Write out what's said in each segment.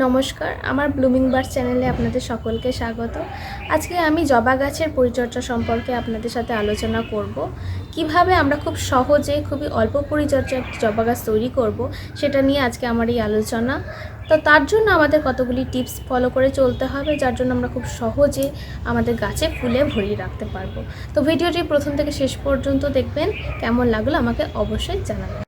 নমস্কার, আমার blooming bird চ্যানেলে আপনাদের সকলকে স্বাগত। আজকে আমি জবা গাছের পরিচর্যা সম্পর্কে আপনাদের সাথে আলোচনা করব। কীভাবে আমরা খুব সহজে, খুবই অল্প পরিচর্যা একটি জবা গাছ তৈরি করব, সেটা নিয়ে আজকে আমার এই আলোচনা। তো তার জন্য আমাদের কতগুলি টিপস ফলো করে চলতে হবে, যার জন্য আমরা খুব সহজে আমাদের গাছে ফুলে ভরিয়ে রাখতে পারব। তো ভিডিওটি প্রথম থেকে শেষ পর্যন্ত দেখবেন, কেমন লাগল আমাকে অবশ্যই জানাবেন।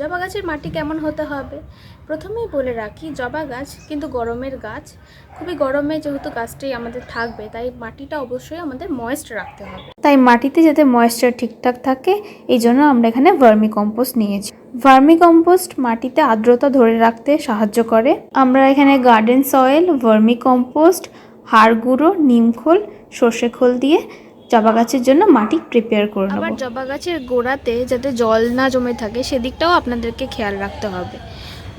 জবা গাছের মাটি কেমন হতে হবে? প্রথমেই বলে রাখি, জবা গাছ কিন্তু গরমের গাছ। খুবই গরমে যেহেতু গাছটাই আমাদের থাকবে, তাই মাটিটা অবশ্যই আমাদের ময়েস্ট রাখতে হবে। তাই মাটিতে যাতে ময়েশ্চার ঠিকঠাক থাকে, এই জন্য আমরা এখানে ভার্মি কম্পোস্ট নিয়েছি। ভার্মি কম্পোস্ট মাটিতে আর্দ্রতা ধরে রাখতে সাহায্য করে। আমরা এখানে গার্ডেন সয়েল ভার্মি কম্পোস্ট হাড় গুঁড়ো নিমখোল সর্ষে খোল দিয়ে জবা গাছের জন্য মাটি প্রিপেয়ার করে আবার নেব। জবা গাছের গোড়াতে যাতে জল না জমে থাকে সেদিকটাও আপনাদেরকে খেয়াল রাখতে হবে।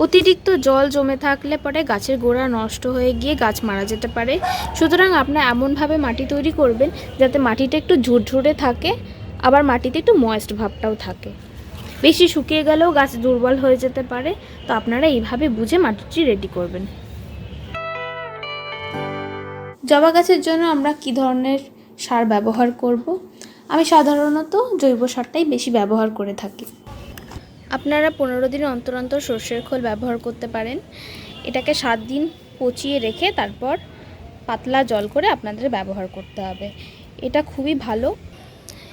অতিরিক্ত জল জমে থাকলে পরে গাছের গোড়া নষ্ট হয়ে গিয়ে গাছ মারা যেতে পারে। সুতরাং আপনার এমনভাবে মাটি তৈরি করবেন যাতে মাটিটা একটু ঝুরঝুরে থাকে আবার মাটিতে একটু ময়েস্ট ভাবটাও থাকে। বেশি শুকিয়ে গেলেও গাছ দুর্বল হয়ে যেতে পারে তো আপনারা এইভাবে বুঝে মাটিটি রেডি করবেন। জবা গাছের জন্য আমরা কি ধরনের সার ব্যবহার করব। আমি সাধারণত জৈব সারটাই বেশি ব্যবহার করে থাকি। আপনারা পনেরো দিন অন্তর অন্তর সর্ষের খোল ব্যবহার করতে পারেন। এটাকে সাত দিন পচিয়ে রেখে তারপর পাতলা জল করে আপনাদের ব্যবহার করতে হবে। এটা খুবই ভালো।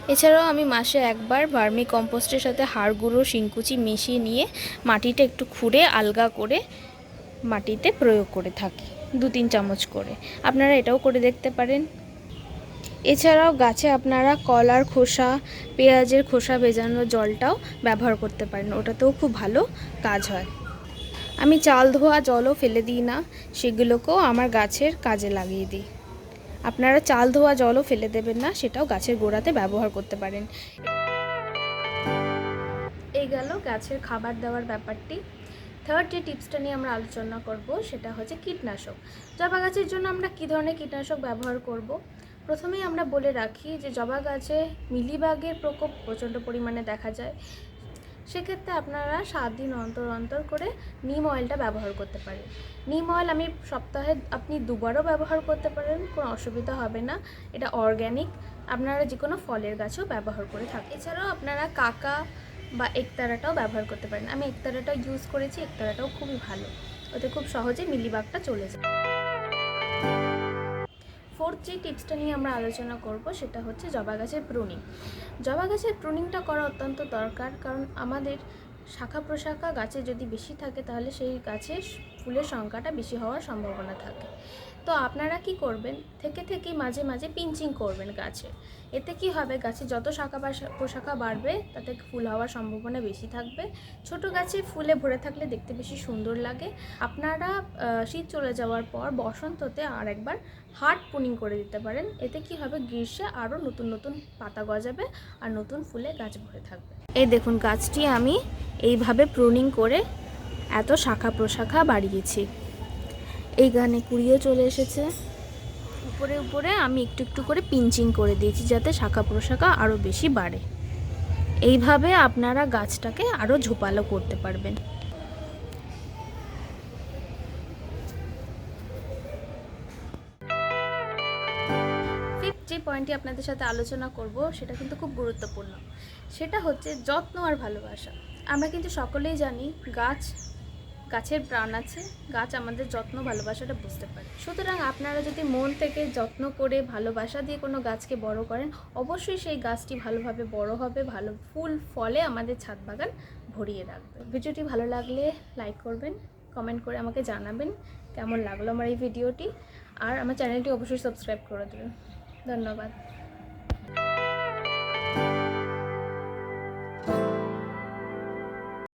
এছাড়াও আমি মাসে একবার ভার্মি কম্পোস্টের সাথে হাড় গুঁড়ো শিংকুচি মিশিয়ে নিয়ে মাটিটা একটু খুঁড়ে আলগা করে মাটিতে প্রয়োগ করে থাকি দু তিন চামচ করে। আপনারা এটাও করে দেখতে পারেন। এছাড়াও গাছে আপনারা কলার খোসা, পেঁয়াজের খোসা ভেজানো জলটাও ব্যবহার করতে পারেন। ওটাতেও খুব ভালো কাজ হয়। আমি চাল, ধোয়া, জলও ফেলে দিই না, সেগুলোকেও আমার গাছের কাজে লাগিয়ে দিই। আপনারা চাল, ধোয়া, জলও ফেলে দেবেন না, সেটাও গাছের গোড়াতে ব্যবহার করতে পারেন। এই গেল গাছের খাবার দেওয়ার ব্যাপারটি। থার্ড যে টিপসটা নিয়ে আমরা আলোচনা করব, সেটা হচ্ছে কীটনাশক। জবা গাছের জন্য আমরা কী ধরনের কীটনাশক ব্যবহার করব? প্রথমেই আমরা বলে রাখি যে জবা গাছে মিলিবাগের প্রকোপ প্রচণ্ড পরিমাণে দেখা যায়। সেক্ষেত্রে আপনারা সাত দিন অন্তর অন্তর করে নিম অয়েলটা ব্যবহার করতে পারেন। নিম অয়েল আমি সপ্তাহে আপনি দুবারও ব্যবহার করতে পারেন, কোনো অসুবিধা হবে না। এটা অর্গ্যানিক আপনারা যে কোনো ফলের গাছও ব্যবহার করে থাকেন। এছাড়াও আপনারা কাকা বা একতারাটাও ব্যবহার করতে পারেন। আমি একতারাটা ইউজ করেছি, একতারাটাও খুবই ভালো। ওতে খুব সহজে মিলিবাগটা চলে যায়। ফোর্থ যে টিপসটা নিয়ে আমরা আলোচনা করব সেটা হচ্ছে জবা গাছের প্রুনিং জবা গাছের প্রুনিংটা করা অত্যন্ত দরকার কারণ আমাদের শাখা প্রশাখা গাছে যদি বেশি থাকে তাহলে সেই গাছে ফুলের সংখ্যাটা বেশি হওয়ার সম্ভাবনা থাকে। তো আপনারা কি করবেন? থেকে থেকেই মাঝে মাঝে পিঞ্চিং করবেন গাছে। এতে কি হবে? গাছে যত শাখা বা প্রশাখা বাড়বে, তাতে ফুল হওয়ার সম্ভাবনা বেশি থাকবে। ছোট গাছে ফুলে ভরে থাকলে দেখতে বেশি সুন্দর লাগে। আপনারা শীত চলে যাওয়ার পর বসন্ততে আর একবার হার্ড পুনিং করে দিতে পারেন। এতে কি হবে? গ্রীষ্মে আরও নতুন নতুন পাতা গজাবে আর নতুন ফুলে গাছ ভরে থাকবে। এই দেখুন গাছটি আমি এইভাবে প্রুনিং করে এত শাখা প্রশাখা বাড়িয়েছি। এই গানে কুড়িয়ে চলে এসেছে। উপরে উপরে আমি একটু একটু করে পিঞ্চিং করে দিয়েছি যাতে শাখা প্রশাখা আরও বেশি বাড়ে। এইভাবে আপনারা গাছটাকে আরও ঝোপালো করতে পারবেন। যে পয়েন্টটি আপনাদের সাথে আলোচনা করব, সেটা কিন্তু খুব গুরুত্বপূর্ণ। সেটা হচ্ছে যত্ন আর ভালোবাসা। আমরা কিন্তু সকলেই জানি গাছ গাছের প্রাণ আছে, গাছ আমাদের যত্ন, ভালোবাসাটা বুঝতে পারে। সুতরাং আপনারা যদি মন থেকে যত্ন করে ভালোবাসা দিয়ে কোনো গাছকে বড় করেন, অবশ্যই সেই গাছটি ভালোভাবে বড় হবে, ভালো ফুল, ফলে আমাদের ছাদ বাগান ভরিয়ে রাখবে। ভিডিওটি ভালো লাগলে লাইক করবেন, কমেন্ট করে আমাকে জানাবেন কেমন লাগল আমার এই ভিডিওটি, আর আমার চ্যানেলটি অবশ্যই সাবস্ক্রাইব করে দেবেন। ধন্যবাদ।